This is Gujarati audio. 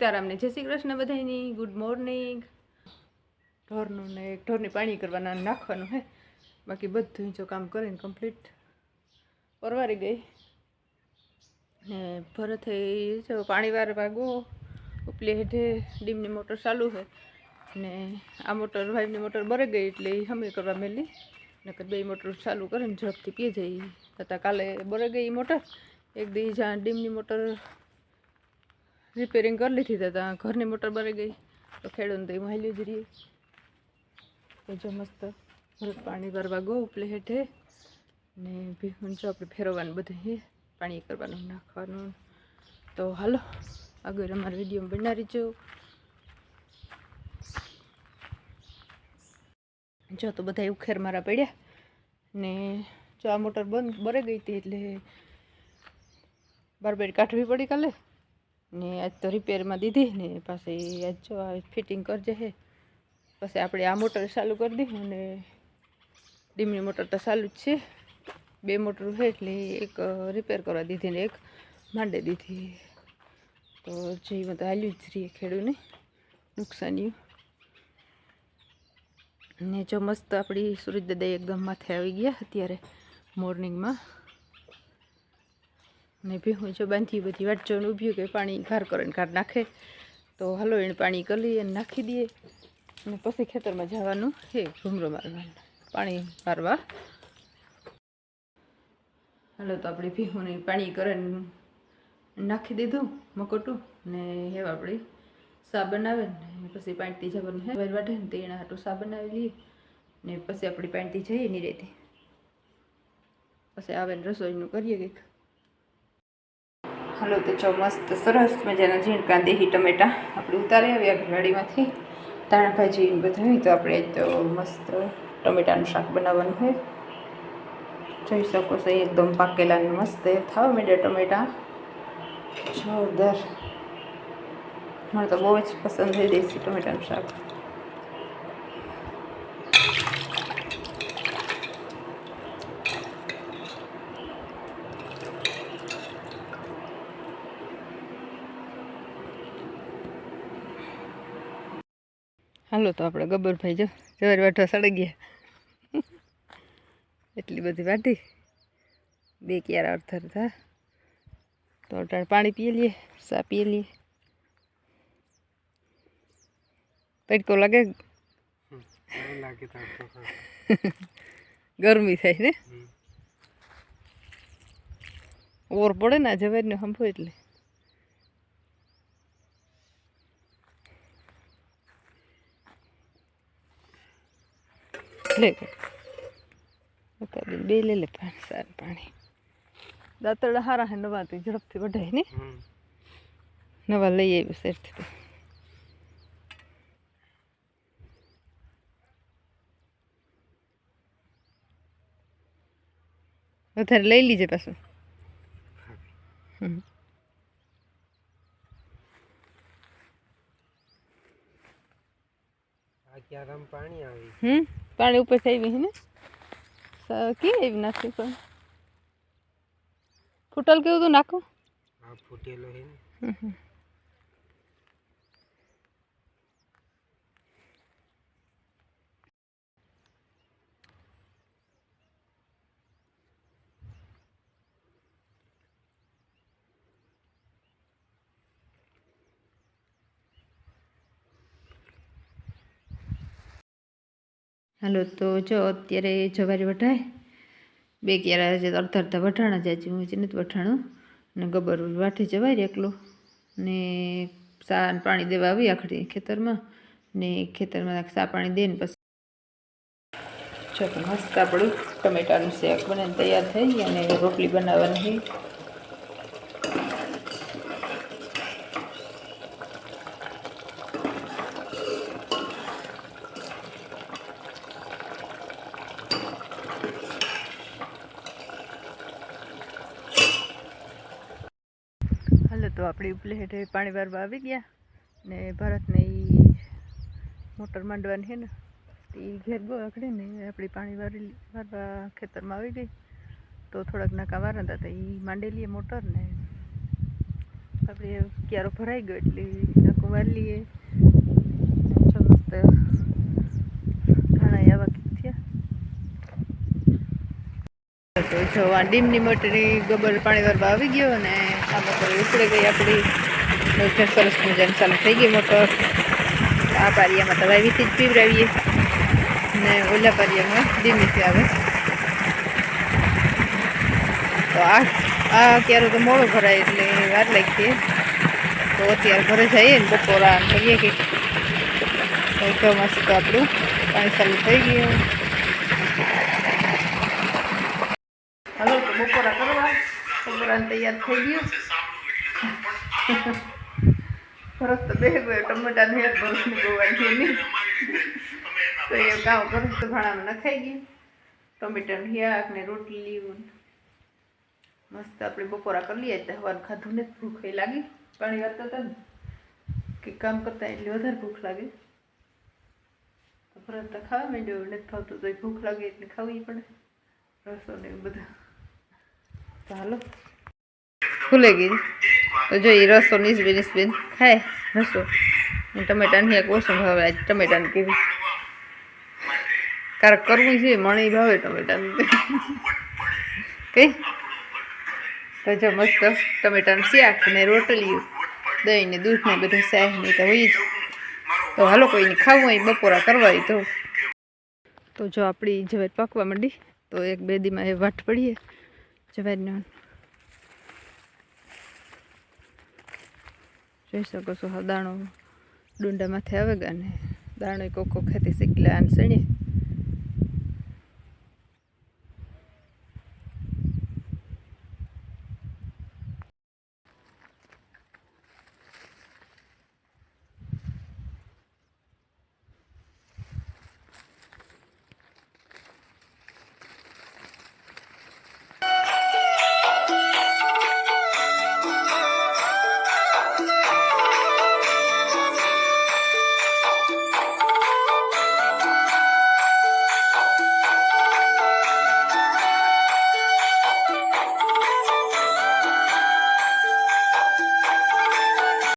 સીતારામને. જય શ્રી કૃષ્ણ બધાની ગુડ મોર્નિંગ ઢોરનું ને ઢોરની પાણી કરવાના નાખવાનું હે. બાકી બધું જો કામ કરીને કમ્પ્લીટ પરવારી ગઈ. ને ભરત જો પાણી વાર વાગો ઉપલી હેઠે ડીમની મોટર ચાલુ છે ને આ મોટર વાઈફની મોટર બરે ગઈ એટલે એ સમય કરવા મેલી. નકર બે મોટર ચાલુ કરીને ઝડપથી પીએ જઈ છતાં કાલે બરે ગઈ મોટર. એક દી જ્યાં ડીમની મોટર રિપેરિંગ કરી લીધી હતા ત્યાં ઘરની મોટર બરી ગઈ. તો ખેડૂત તો એમાં હેલ્યું જ રહીએ. તો જો મસ્ત ભરત પાણી ભરવા ગો ઉપલે હેઠે ને ભીહું જો આપણે ફેરવવાનું બધું હે પાણી કરવાનું, નાખવાનું. તો હાલો, આગળ અમારા વીડિયો બનાવી જો જો તો બધા ઉખેર મારા પડ્યા. ને જો આ મોટર બંધ બરે ગઈ હતી એટલે બારબેડ કાઢવી પડી કાલે. ને આજ તો રિપેરમાં દીધી ને પાછી આજ જો આ ફિટિંગ કરજે હે. પછી આપણે આ મોટર ચાલુ કરી દીધું ને ડીમની મોટર તો ચાલુ જ છે. બે મોટર છે એટલે એક રિપેર કરવા દીધી ને એક માંડે દીધી. તો જેમાં તો હાલ્યું જ રહીએ ખેડૂને. નુકસાનીઓ ને જો મસ્ત આપણી સૂરજ દાદા એકદમ માથે આવી ગયા અત્યારે મોર્નિંગમાં ને ભીહું જો બાંધી બધી વાટ ઊભ્યું કે પાણી ઘાર કરીને ઘાર નાખે. તો હાલો એને પાણી કરી અને નાખી દઈએ. અને પછી ખેતરમાં જવાનું હે ઘૂમરો મારવાનું. પાણી મારવા. હાલો તો આપણે ભીહુંને પાણી કરીને નાખી દીધું મકોટું. ને હેવા આપણે સા બનાવે ને પછી પાણીથી જવાનું હે વાઢે ને તે એના હાટું સા બનાવી લઈએ. ને પછી આપણી પાણીથી જઈએ નહીં રહેતી પછી આવે ને રસોઈનું કરીએ કંઈક. હાલો, તો જો મસ્ત સરસ મજાના ઝીણકા દેહી ટમેટા આપણે ઉતારી આવ્યા ઘરવાડીમાંથી ધાણા ભાજી બધું હોય તો આપણે તો મસ્ત ટમેટાનું શાક બનાવવાનું હોય. જોઈ શકો છો, એકદમ પાકેલા મસ્ત થવા માંડ્યા ટમેટા. જોરદાર. મને તો બહુ જ પસંદ છે દેશી ટમેટાનું શાક. હાલો તો આપણે ગબ્બરભાઈ જો જવાર વાટવા સડી ગયા. એટલી બધી વાટી. બે ક્યારા અડધર થા તો અટાણે પાણી પીએ લઈએ સા પીએ લઈએ. તડકો લાગે? ગરમી થાય ને? ઓર પડે ને આ જવારને હંભો એટલે. લે બે લે લે પાણી સારું પાણી. દાંતરડા હારા હે નવા ઝડપથી વઢાય ને. નવા લઈ આવ્યું શેરથી વધારે લઈ લીજે પાછું. હમ. આ પાણી આવી. હમ? પાણી ઉપર થઈ ગઈ ને? કે એવી નાખી પણ? ફૂટલ કેવું તું નાખું ફૂટેલો છે હાલો, તો જો અત્યારે જવારી વઢાય. બે ક્યારા જે અડધા અડધા વઢાણા જાય છે હું હજી નથી વઢાણું. ને ગબર વાઠે જવાય એકલો. ને સા પાણી દેવા આવી આખડી ખેતરમાં. ને ખેતરમાં સા પાણી દે ને પછી મસ્ત આપણું ટમેટાનું શેક બને તૈયાર થઈ અને રોટલી બનાવવાની છે હાલો તો આપણી ઉપલેટ પાણી વારવા આવી ગયા ને ભરતને એ મોટર માંડવાની છે ને એ ઘેર ગો આખડે ને આપણી પાણી વારી વારવા ખેતરમાં આવી ગઈ. તો થોડાક નાકા વારા હતા એ માંડેલીએ મોટર ને આપણે ક્યારો ભરાઈ ગયો એટલે વાર લઈએ મસ્ત ઘણા આવા થયા. તો જો આ ડીમની મોટરની ગોબર પાણી વારવા આવી ગયો અને આ મોટર ઉપડી ગઈ આપણી. મોટર સરસ મજાની ચાલુ થઈ ગઈ મોટર આ પારિયામાં તો વાવીથી જ પીવડાવીએ. ને ઓલા પારિયામાં ધીમેથી આવે તો આ આ અત્યારે તો મોડો ભરાય એટલે વાર લાગી તો અત્યારે ઘરે જઈએ ને બપોરા કહીએ કે તો જો મસ્ત આપણું પાણી ચાલુ થઈ ગયું હાલો તો બપોરા કરવા બપોરા તૈયાર થઈ ગયું. ફરક તો બે ગયો ટમેટાનું એક વર્ષનું ગોવા છે નહીં તો એ ગાઉ કરું તો ભાણામાં નખાઈ ગયું. ટમેટાનું શાક ને રોટલી લીવું મસ્ત આપણે બપોરા કરી લઈએ તો હવાનું ખાધું ને ભૂખ એ લાગી. પાણી વાળતા હતા ને કે કામ કરતા એટલે વધારે ભૂખ લાગે. તો ફરક તો ખાવા માંડ્યો, નથી ખાવતું તો ભૂખ લાગે એટલે ખાવી પડે. રસો ને બધું. તો ખુલે ગઈ. તો જો એ રસો નીસબે નીસબે ખાય, રસો. ટમેટાની એક ઓછો ભાવે, આજ ટમેટાની કેવી. કારક કરવું છે મણી ભાવે ટમેટાનું. કઈ? તો જો મસ્ત ટમેટાનું શાક ને રોટલી દહીં ને દૂધ ને બધું શાક ને તો હોય જ. તો હાલો કોઈને ખાવું હોય, બપોરા કરવા હોય તો. તો જો આપણી જવાય પાકવા માંડી. તો એક બે દીમાં એ વાટ પડીએ. જવારનો જોઈ શકો છો દાણો ડુંડામાંથી આવે ગયા ને દાણો કોકો ખેતી શીખલા અને સણીએ